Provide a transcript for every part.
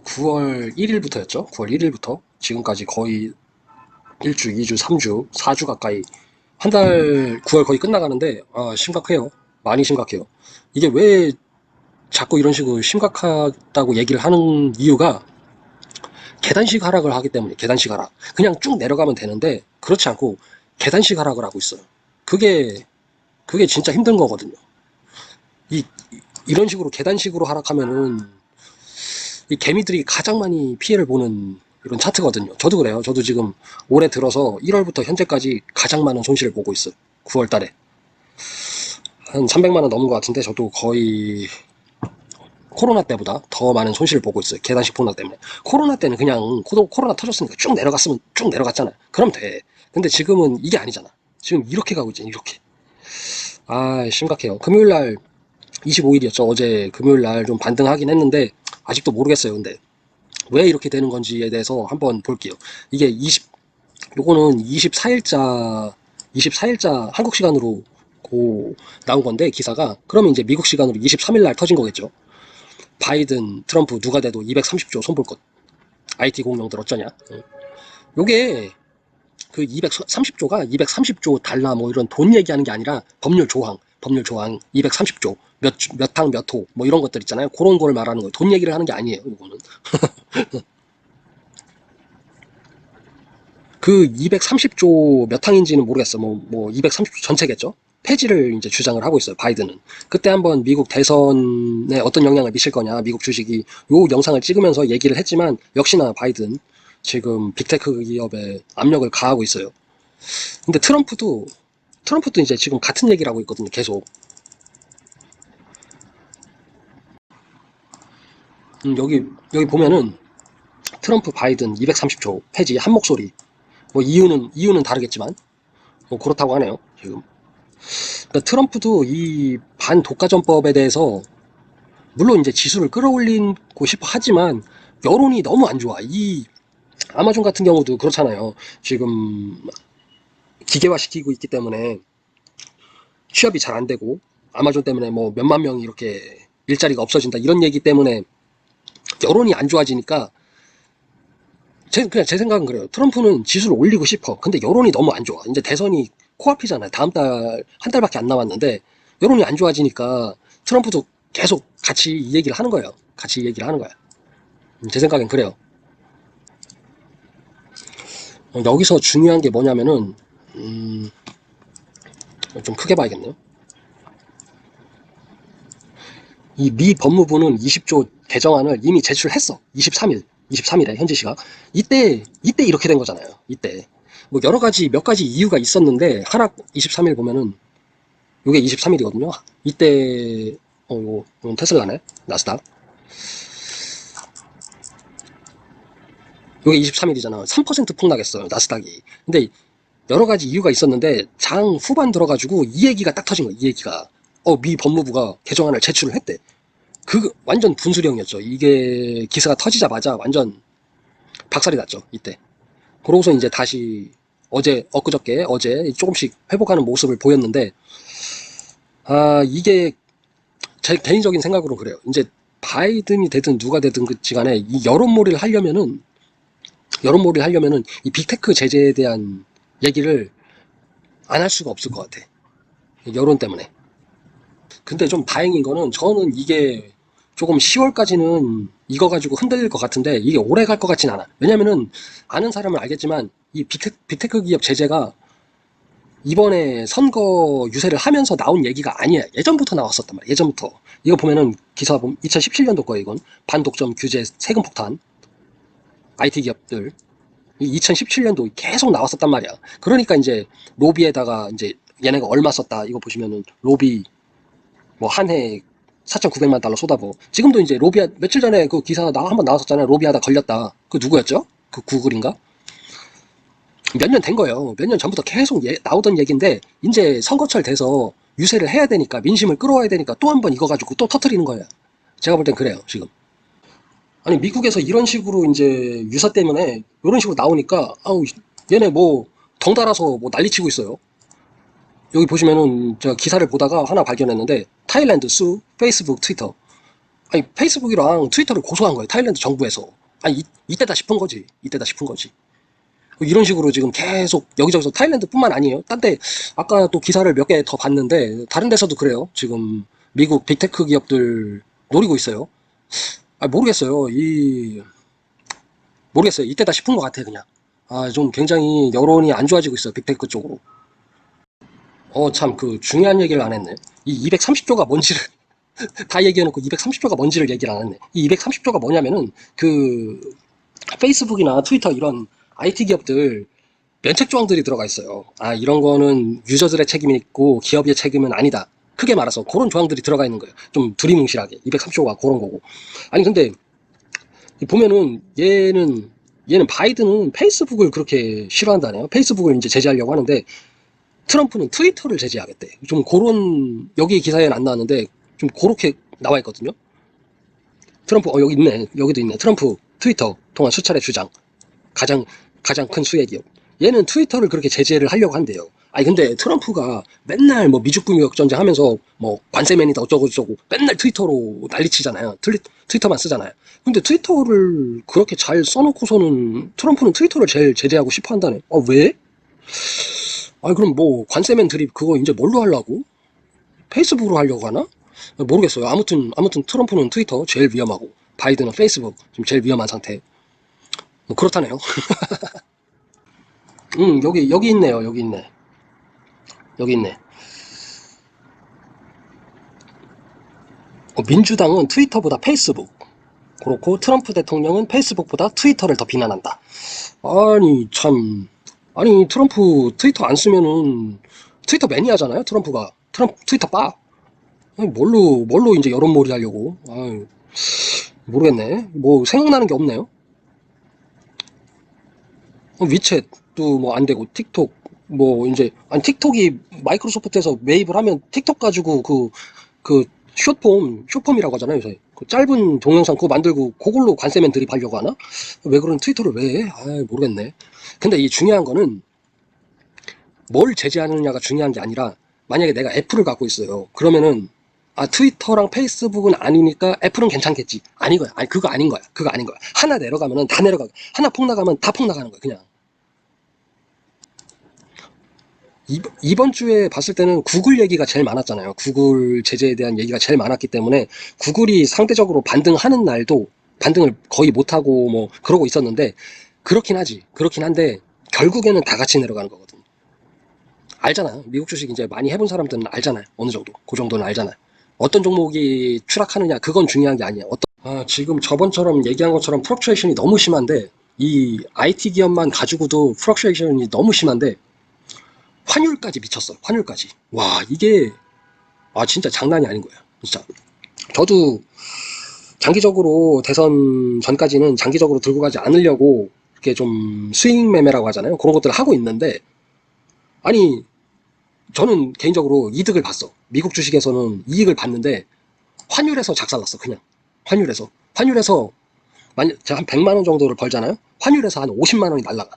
9월 1일부터였죠. 9월 1일부터 지금까지 거의 1주, 2주, 3주, 4주 가까이 한 달 9월 거의 끝나가는데 아, 심각해요. 많이 심각해요. 이게 왜 자꾸 이런 식으로 심각하다고 얘기를 하는 이유가 계단식 하락을 하기 때문에 계단식 하락. 그냥 쭉 내려가면 되는데 그렇지 않고 계단식 하락을 하고 있어요. 그게 그게 진짜 힘든 거거든요. 이 이런 식으로 계단식으로 하락하면은 이 개미들이 가장 많이 피해를 보는 이런 차트거든요. 저도 그래요. 저도 지금 올해 들어서 1월부터 현재까지 가장 많은 손실을 보고 있어요. 9월 달에. 한 300만 원 넘은 것 같은데 저도 거의 코로나 때보다 더 많은 손실을 보고 있어요. 계단식 폭락 때문에. 코로나 때는 그냥 코로- 코로나 터졌으니까 쭉 내려갔으면 쭉 내려갔잖아요. 그럼 돼. 근데 지금은 이게 아니잖아. 지금 이렇게 가고 있잖아. 이렇게. 아, 심각해요. 금요일 날 25일이었죠. 어제 금요일 날 좀 반등하긴 했는데 아직도 모르겠어요. 근데 왜 이렇게 되는 건지에 대해서 한번 볼게요. 이게 20 요거는 24일자 24일자 한국 시간으로 고 나온 건데 기사가 그러면 이제 미국 시간으로 23일 날 터진 거겠죠. 바이든, 트럼프 누가 돼도 230조 손볼 것. IT 공룡들 어쩌냐. 응. 요게 그 230조가 230조 달러 뭐 이런 돈 얘기하는 게 아니라 법률 조항, 법률 조항 230조 몇, 주- 몇 항, 몇 호, 뭐 이런 것들 있잖아요. 그런 걸 말하는 거예요. 돈 얘기를 하는 게 아니에요, 이거는. 그 230조 몇 항인지는 모르겠어. 뭐, 뭐 230조 전체겠죠? 폐지를 이제 주장을 하고 있어요, 바이든은. 그때 한번 미국 대선에 어떤 영향을 미칠 거냐, 미국 주식이 요 영상을 찍으면서 얘기를 했지만, 역시나 바이든 지금 빅테크 기업에 압력을 가하고 있어요. 근데 트럼프도, 트럼프도 이제 지금 같은 얘기를 하고 있거든요, 계속. 음, 여기, 여기 보면은 트럼프, 바이든 230조 폐지 한 목소리. 뭐 이유는, 이유는 다르겠지만, 뭐 그렇다고 하네요, 지금. 그러니까 트럼프도 이 반독가전법에 대해서 물론 이제 지수를 끌어올리고 싶어 하지만 여론이 너무 안 좋아. 이 아마존 같은 경우도 그렇잖아요. 지금 기계화 시키고 있기 때문에 취업이 잘 안 되고 아마존 때문에 뭐 몇만 명이 이렇게 일자리가 없어진다 이런 얘기 때문에 여론이 안 좋아지니까 제, 그냥 제 생각은 그래요. 트럼프는 지수를 올리고 싶어. 근데 여론이 너무 안 좋아. 이제 대선이 코앞이잖아요. 다음 달, 한 달밖에 안 남았는데, 여론이 안 좋아지니까 트럼프도 계속 같이 이 얘기를 하는 거예요. 같이 이 얘기를 하는 거야. 음, 제 생각엔 그래요. 어, 여기서 중요한 게 뭐냐면은, 음, 좀 크게 봐야겠네요. 이 미 법무부는 20조 개정안을 이미 제출했어. 23일, 23일에 현지 시각. 이때 이때 이렇게 된 거잖아요. 이때 뭐 여러 가지 몇 가지 이유가 있었는데 하락 23일 보면은 요게 23일이거든요. 이때 어 요, 이건 테슬라네 나스닥. 요게 23일이잖아. 3% 폭락했어요 나스닥이. 근데 여러 가지 이유가 있었는데 장 후반 들어가지고 이 얘기가 딱 터진 거야. 이 얘기가 어 미 법무부가 개정안을 제출을 했대. 그 완전 분수령이었죠. 이게 기사가 터지자마자 완전 박살이 났죠. 이때. 그러고서 이제 다시 어제 엊그저께 어제 조금씩 회복하는 모습을 보였는데 아 이게 제 개인적인 생각으로 그래요. 이제 바이든이 되든 누가 되든 그지간에 이 여론몰이를 하려면은 여론몰이를 하려면은 이 빅테크 제재에 대한 얘기를 안 할 수가 없을 것 같아. 여론 때문에. 근데 좀 다행인 거는 저는 이게 조금 10월까지는 이거 가지고 흔들릴 것 같은데 이게 오래 갈 것 같진 않아. 왜냐면은 아는 사람은 알겠지만 이 빅테크, 빅테크 기업 제재가 이번에 선거 유세를 하면서 나온 얘기가 아니야. 예전부터 나왔었단 말이야. 예전부터. 이거 보면은 기사 보면 2017년도 거예요, 이건. 반독점 규제 세금 폭탄. IT 기업들. 2017년도 계속 나왔었단 말이야. 그러니까 이제 로비에다가 이제 얘네가 얼마 썼다. 이거 보시면은 로비 뭐 한해 4,900만 달러 쏟아부어. 지금도 이제 로비아 며칠 전에 그 기사 나 한번 나왔었잖아요. 로비하다 걸렸다. 그 누구였죠? 그 구글인가? 몇 년 된 거예요. 몇 년 전부터 계속 예- 나오던 얘기인데 이제 선거철 돼서 유세를 해야 되니까 민심을 끌어와야 되니까 또 한 번 이거 가지고 또 터트리는 거예요. 제가 볼 땐 그래요. 지금. 아니 미국에서 이런 식으로 이제 유사 때문에 이런 식으로 나오니까 아우 얘네 뭐 덩달아서 뭐 난리치고 있어요. 여기 보시면은 제가 기사를 보다가 하나 발견했는데 타일랜드 수 페이스북 트위터 아니 페이스북이랑 트위터를 고소한 거예요. 타일랜드 정부에서. 아니 이, 이때다 싶은 거지. 이때다 싶은 거지. 이런 식으로 지금 계속 여기저기서 타일랜드뿐만 아니에요. 딴 데 아까 또 기사를 몇 개 더 봤는데 다른 데서도 그래요. 지금 미국 빅테크 기업들 노리고 있어요. 아 모르겠어요. 이 모르겠어요. 이때다 싶은 것 같아 그냥. 아 좀 굉장히 여론이 안 좋아지고 있어요. 빅테크 쪽으로. 어 참 그 중요한 얘기를 안 했네. 이 230조가 뭔지를 다 얘기해놓고 230조가 뭔지를 얘기를 안 했네. 이 230조가 뭐냐면은 그 페이스북이나 트위터 이런 IT 기업들 면책 조항들이 들어가 있어요. 아 이런 거는 유저들의 책임이 있고 기업의 책임은 아니다. 크게 말해서 그런 조항들이 들어가 있는 거예요. 좀 두리뭉실하게 230조가 그런 거고. 아니 근데 보면은 얘는 얘는 바이든은 페이스북을 그렇게 싫어한다네요. 페이스북을 이제 제재하려고 하는데 트럼프는 트위터를 제재하겠대. 좀 그런 여기 기사에는 안 나왔는데 좀 그렇게 나와 있거든요. 트럼프 어 여기 있네. 여기도 있네. 트럼프 트위터 통한 수차례 주장. 가장 가장 큰 수혜 기업. 얘는 트위터를 그렇게 제재를 하려고 한대요. 아니 근데 트럼프가 맨날 뭐 무역 전쟁 하면서 뭐 관세맨이다 어쩌고 저쩌고 맨날 트위터로 난리치잖아요. 트리, 트위터만 쓰잖아요. 근데 트위터를 그렇게 잘 써놓고서는 트럼프는 트위터를 제일 제재하고 싶어 한다네. 아 왜? 아 그럼 뭐 관세맨 드립 그거 이제 뭘로 하려고? 페이스북으로 하려고 하나? 모르겠어요. 아무튼 아무튼 트럼프는 트위터 제일 위험하고 바이든은 페이스북 지금 제일 위험한 상태. 뭐 그렇다네요. 음 여기 여기 있네요. 여기 있네. 여기 있네. 어, 민주당은 트위터보다 페이스북. 그렇고 트럼프 대통령은 페이스북보다 트위터를 더 비난한다. 아니 참 아니 트럼프 트위터 안 쓰면은 트위터 매니아잖아요. 트럼프가 트럼프 트위터 빠. 아니, 뭘로 뭘로 이제 여론몰이 하려고. 아유, 모르겠네. 뭐 생각나는 게 없네요. 어, 위챗도 뭐 안 되고 틱톡 뭐 이제 아니 틱톡이 마이크로소프트에서 매입을 하면 틱톡 가지고 그그 숏폼 숏폼이라고 하잖아요 요새. 그 짧은 동영상 그거 만들고 그걸로 관세면 드립하려고 하나? 왜 그런 트위터를 왜 해? 아 모르겠네. 근데 이 중요한 거는 뭘 제재하느냐가 중요한 게 아니라 만약에 내가 애플을 갖고 있어요. 그러면은 아 트위터랑 페이스북은 아니니까 애플은 괜찮겠지. 아닌 거야. 아니 그거 아닌 거야. 그거 아닌 거야. 하나 내려가면은 다 내려가. 하나 폭 나가면 다 폭 나가는 거야 그냥 이번- 주에 봤을 때는 구글 얘기가 제일 많았잖아요. 구글 제재에 대한 얘기가 제일 많았기 때문에 구글이 상대적으로 반등하는 날도 반등을 거의 못하고 뭐 그러고 있었는데 그렇긴 하지. 그렇긴 한데 결국에는 다 같이 내려가는 거거든. 알잖아요. 미국 주식 이제 많이 해본 사람들은 알잖아요. 어느 정도. 그 정도는 알잖아요. 어떤 종목이 추락하느냐 그건 중요한 게 아니에요. 어떤 아, 지금 저번처럼 얘기한 것처럼 프럭츄에이션이 너무 심한데 이 IT 기업만 가지고도 프럭츄에이션이 너무 심한데 환율까지 미쳤어. 환율까지. 와, 이게, 아, 진짜 장난이 아닌 거야. 진짜. 저도 장기적으로 대선 전까지는 장기적으로 들고 가지 않으려고 이렇게 좀 스윙 매매라고 하잖아요. 그런 것들을 하고 있는데, 아니, 저는 개인적으로 이득을 봤어. 미국 주식에서는 이익을 봤는데, 환율에서 작살났어, 그냥. 환율에서. 환율에서, 만약 제가 한 100만 원 정도를 벌잖아요? 환율에서 한 50만 원이 날라가.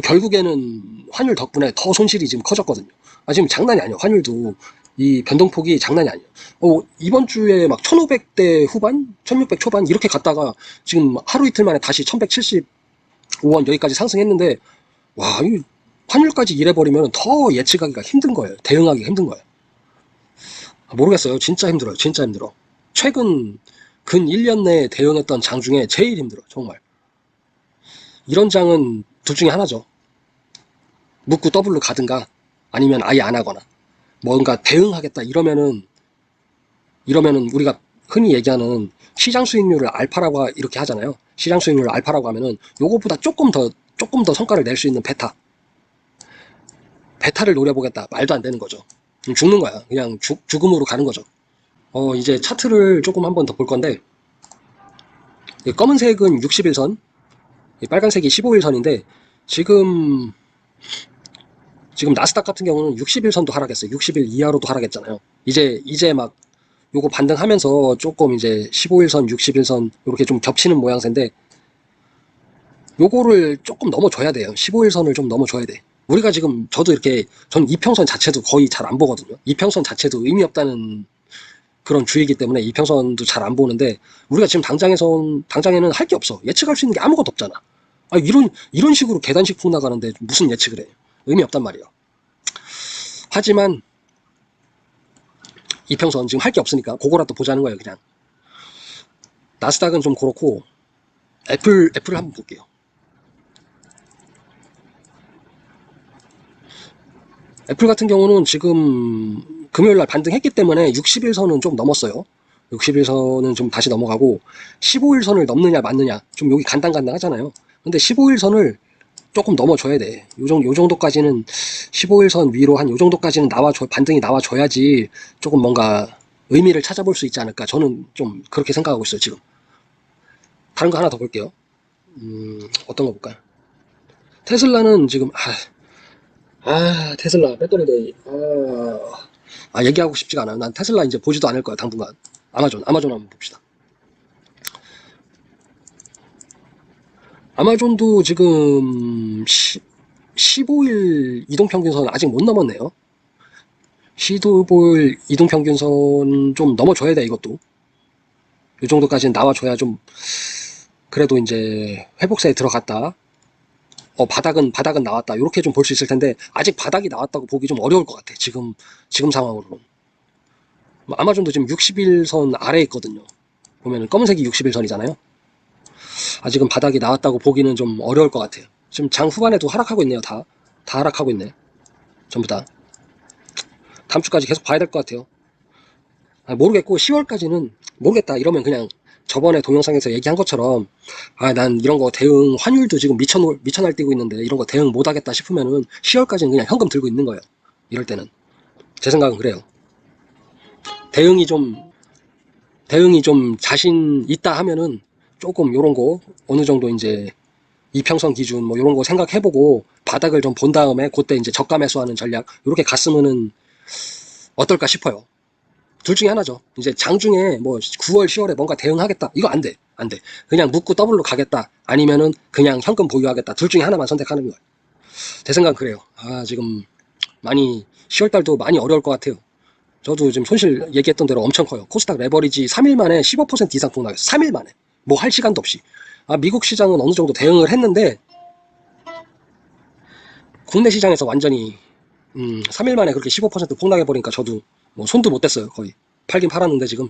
결국에는 환율 덕분에 더 손실이 지금 커졌거든요. 아, 지금 장난이 아니에요. 환율도 이 변동폭이 장난이 아니에요. 어, 이번 주에 막 1500대 후반, 1600 초반 이렇게 갔다가 지금 하루 이틀 만에 다시 1175원 여기까지 상승했는데 와, 이 환율까지 이래버리면 더 예측하기가 힘든 거예요. 대응하기가 힘든 거예요. 아, 모르겠어요. 진짜 힘들어요. 진짜 힘들어. 최근 근 1년 내에 대응했던 장 중에 제일 힘들어. 정말. 이런 장은 둘 중에 하나죠. 묻고 더블로 가든가 아니면 아예 안 하거나 뭔가 대응하겠다 이러면은 이러면은 우리가 흔히 얘기하는 시장 수익률을 알파라고 이렇게 하잖아요. 시장 수익률을 알파라고 하면은 요거보다 조금 더 조금 더 성과를 낼 수 있는 베타 베타를 노려보겠다 말도 안 되는 거죠. 죽는 거야. 그냥 죽, 죽음으로 가는 거죠. 어 이제 차트를 조금 한번 더 볼 건데 이 검은색은 61선 이 빨간색이 15일 선인데 지금 지금 나스닥 같은 경우는 60일 선도 하락했어요. 60일 이하로도 하락했잖아요. 이제 이제 막 요거 반등하면서 조금 이제 15일 선, 60일 선 이렇게 좀 겹치는 모양새인데 요거를 조금 넘어줘야 돼요. 15일 선을 좀 넘어줘야 돼. 우리가 지금 저도 이렇게 전 이평선 자체도 거의 잘 안 보거든요. 이평선 자체도 의미 없다는 그런 주의이기 때문에 이평선도 잘 안 보는데 우리가 지금 당장에서 당장에는 할 게 없어. 예측할 수 있는 게 아무것도 없잖아. 아 이런 이런 식으로 계단식 폭 나가는데 무슨 예측을 해? 의미 없단 말이야 하지만 이평선 지금 할 게 없으니까 그거라도 보자는 거예요 그냥. 나스닥은 좀 그렇고 애플 애플을 한번 볼게요 애플 같은 경우는 지금 금요일 날 반등했기 때문에 60일 선은 좀 넘었어요. 60일 선은 좀 다시 넘어가고 15일 선을 넘느냐 맞느냐 좀 여기 간당간당 하잖아요. 근데 15일 선을 조금 넘어줘야 돼. 요 정도, 요 정도까지는 15일 선 위로 한 요 정도까지는 나와줘, 반등이 나와줘야지 조금 뭔가 의미를 찾아볼 수 있지 않을까. 저는 좀 그렇게 생각하고 있어요, 지금. 다른 거 하나 더 볼게요. 음, 어떤 거 볼까요? 테슬라는 지금, 아, 아, 테슬라, 배터리데이. 아, 아, 얘기하고 싶지가 않아요. 난 테슬라 이제 보지도 않을 거야, 당분간. 아마존, 아마존 한번 봅시다. 아마존도 지금 10, 15일 이동평균선 아직 못 넘었네요. 15일 이동평균선 좀 넘어줘야 돼, 이것도. 이 정도까지는 나와줘야 좀, 그래도 이제 회복세에 들어갔다. 어, 바닥은, 바닥은 나왔다. 이렇게 좀 볼 수 있을 텐데, 아직 바닥이 나왔다고 보기 좀 어려울 것 같아. 지금, 지금 상황으로는. 뭐 아마존도 지금 60일선 아래에 있거든요. 보면은 검은색이 60일선이잖아요. 아직은 바닥이 나왔다고 보기는 좀 어려울 것 같아요. 지금 장 후반에도 하락하고 있네요. 다. 다 하락하고 있네. 전부 다. 다음 주까지 계속 봐야 될 것 같아요. 아, 모르겠고 10월까지는 모르겠다 이러면 그냥 저번에 동영상에서 얘기한 것처럼 아 난 이런 거 대응 환율도 지금 미쳐 미쳐 날뛰고 있는데 이런 거 대응 못 하겠다 싶으면은 10월까지는 그냥 현금 들고 있는 거예요. 이럴 때는 제 생각은 그래요. 대응이 좀 대응이 좀 자신 있다 하면은 조금 요런 거 어느 정도 이제 이평선 기준 뭐 요런 거 생각해보고 바닥을 좀 본 다음에 그때 이제 저가 매수하는 전략 이렇게 갔으면은 어떨까 싶어요. 둘 중에 하나죠. 이제 장중에 뭐 9월, 10월에 뭔가 대응하겠다. 이거 안 돼. 안 돼. 그냥 묻고 더블로 가겠다. 아니면은 그냥 현금 보유하겠다. 둘 중에 하나만 선택하는 거예요. 제 생각은 그래요. 아, 지금 많이 10월 달도 많이 어려울 것 같아요. 저도 지금 손실 얘기했던 대로 엄청 커요. 코스닥 레버리지 3일 만에 15% 이상 폭락했어요. 3일 만에. 뭐 할 시간도 없이. 아, 미국 시장은 어느 정도 대응을 했는데 국내 시장에서 완전히 음, 3일 만에 그렇게 15% 폭락해버리니까 저도 뭐 손도 못 댔어요. 거의. 팔긴 팔았는데 지금.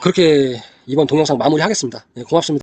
그렇게 이번 동영상 마무리 하겠습니다. 네, 고맙습니다.